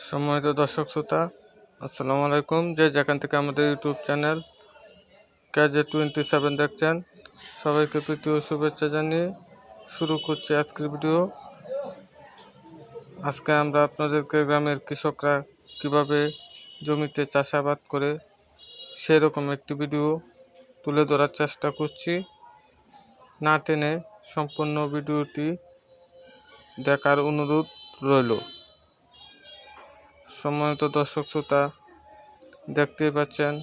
সম্মানিত দর্শক শ্রোতা, আসসালামু আলাইকুম। যে যেখান থেকে আমাদের YouTube channel KJ twenty seven দেখছেন, সবাইকে প্রীতি ও শুভেচ্ছা জানিয়ে শুরু করছি আজকের ভিডিও। আজকে আমরা আপনাদেরকে গ্রামের কৃষকরা কীভাবে জমিতে চাষাবাদ করে সেরকম একটি ভিডিও তুলে ধরার চেষ্টা করছি। না টেনে সম্পূর্ণ ভিডিওটি দেখার অনুরোধ রইল। সম্মানিত দর্শক শ্রোতা, দেখতেই পাচ্ছেন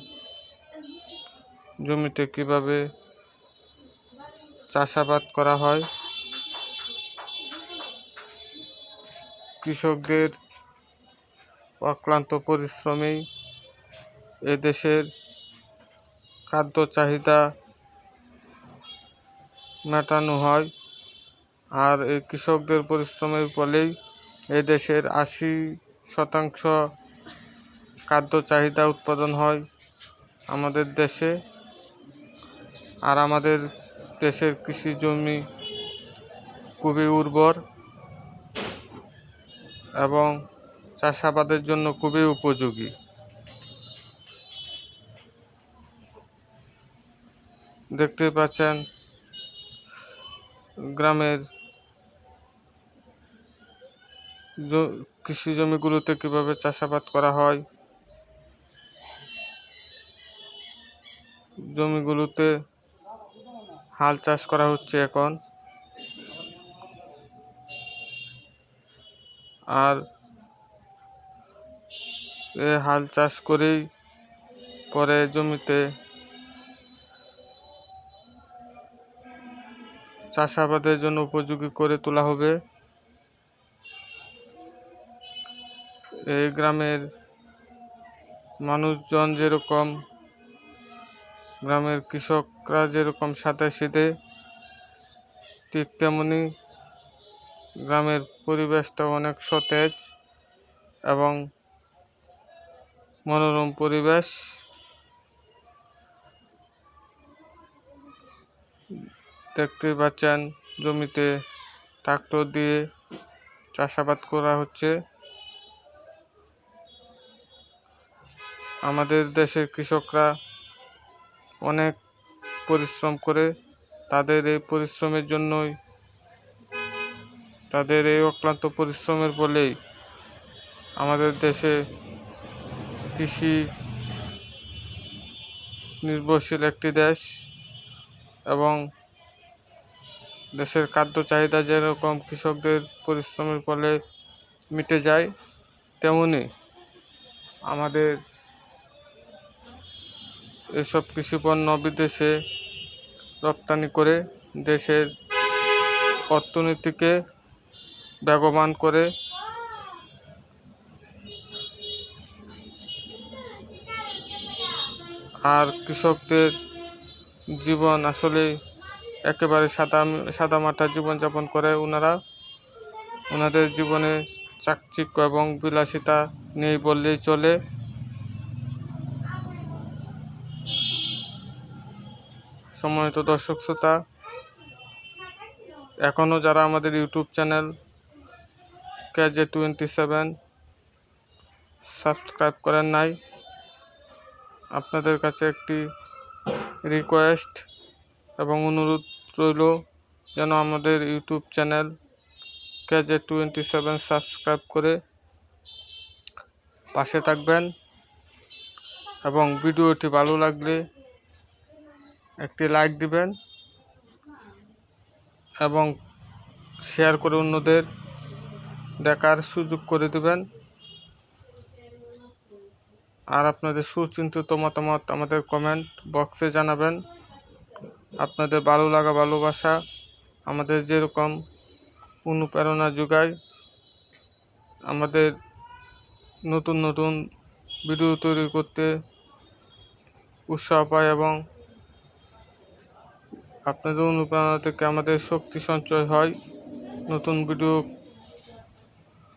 জমিতে কীভাবে চাষাবাদ করা হয়। কৃষকদের অক্লান্ত পরিশ্রমেই এদেশের খাদ্য চাহিদা মেটানো হয় আর এই কৃষকদের পরিশ্রমের ফলেই এদেশের আশি শতাংশ খাদ্য চাহিদা উৎপাদন হয় আমাদের দেশে আর আমাদের দেশের কৃষি জমি খুবই উর্বর এবং চাষাবাদের জন্য খুবই উপযোগী। দেখতে পাচ্ছেন গ্রামের কৃষি জমিগুলোতে কীভাবে চাষাবাদ করা হয়? জমিগুলোতে হাল চাষ করা হচ্ছে এখন। আর এ হাল চাষ করেই পরে জমিতে চাষাবাদের জন্য উপযোগী করে তোলা হবে। এই গ্রামের মানুষজন যেরকম, গ্রামের কৃষকরা যেরকম সাথে শীতে ঠিক তেমনি গ্রামের পরিবেশটা অনেক সতেজ এবং মনোরম পরিবেশ। দেখতে পাচ্ছেন, জমিতে ট্রাক্টর দিয়ে চাষাবাদ করা হচ্ছে। আমাদের দেশের কৃষকরা অনেক পরিশ্রম করে তাদের এই পরিশ্রমের জন্যই, তাদের এই অক্লান্ত পরিশ্রমের ফলেই আমাদের দেশে কৃষি নির্ভরশীল একটি দেশ এবং দেশের খাদ্য চাহিদা যেরকম কৃষকদের পরিশ্রমের ফলে মিটে যায়, তেমনি আমাদের এসব কৃষিপণ্য বিদেশে রপ্তানি করে দেশের অর্থনীতিকে বেগবান করে আর কৃষকদের জীবন আসলে একেবারে সাদা সাদামাটা জীবনযাপন করে ওনারা ওনাদের জীবনে চাকচিক্য এবং বিলাসিতা নেই বললেই চলে। সম্মানিত দর্শক শ্রোতা এখনও যারা আমাদের YouTube channel KJ twenty seven subscribe করেন নাই, আপনাদের কাছে একটি রিকোয়েস্ট এবং অনুরোধ রইল যেন আমাদের YouTube channel KJ twenty seven subscribe করে পাশে থাকবেন এবং ভিডিওটি ভালো লাগলে একটি লাইক দিবেন এবং শেয়ার করে অন্যদের দেখার সুযোগ করে দিবেন। আর আপনাদের সুচিন্তিত মতামত আমাদের কমেন্ট বক্সে জানাবেন। আপনাদের ভালো লাগা, ভালোবাসা আমাদের যেরকম অনুপ্রেরণা যোগায়, আমাদের নতুন নতুন ভিডিও তৈরি করতে উৎসাহ পায় এবং আপনাদের অনুপ্রেরণা থেকে আমাদের শক্তি সঞ্চয় হয় নতুন ভিডিও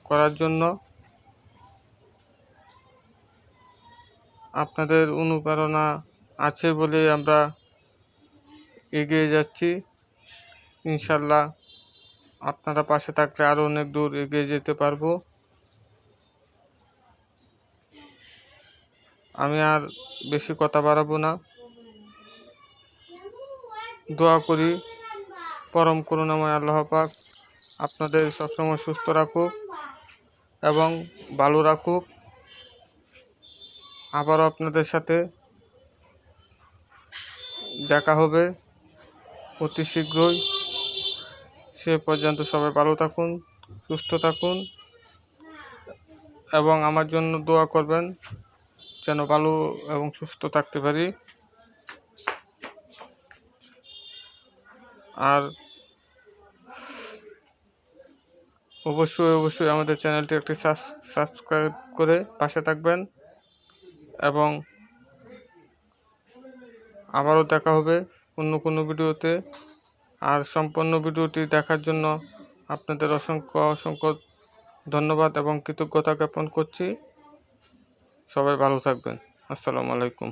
করার জন্য? আপনাদের অনুপ্রেরণা আছে বলে আমরা এগিয়ে যাচ্ছি। ইনশাল্লাহ আপনারা পাশে থাকলে আরও অনেক দূর এগিয়ে যেতে পারব। আমি আর বেশি কথা বাড়াবো না। দোয়া করি। পরম করুণাময় আল্লাহ পাক আপনাদের সবসময় সুস্থ রাখুক এবং ভালো রাখুক। আবারও আপনাদের সাথে দেখা হবে অতি শীঘ্রই। সে পর্যন্ত সবাই ভালো থাকুন, সুস্থ থাকুন এবং আমার জন্য দোয়া করবেন যেন ভালো এবং সুস্থ থাকতে পারি। আর অবশ্যই অবশ্যই আমাদের চ্যানেলটি একটি সাবস্ক্রাইব করে পাশে থাকবেন এবং আবারও দেখা হবে অন্য কোনো ভিডিওতে। আর সম্পূর্ণ ভিডিওটি দেখার জন্য আপনাদের অসংখ্য অসংখ্য ধন্যবাদ এবং কৃতজ্ঞতা জ্ঞাপন করছি। সবাই ভালো থাকবেন। আসসালামু আলাইকুম।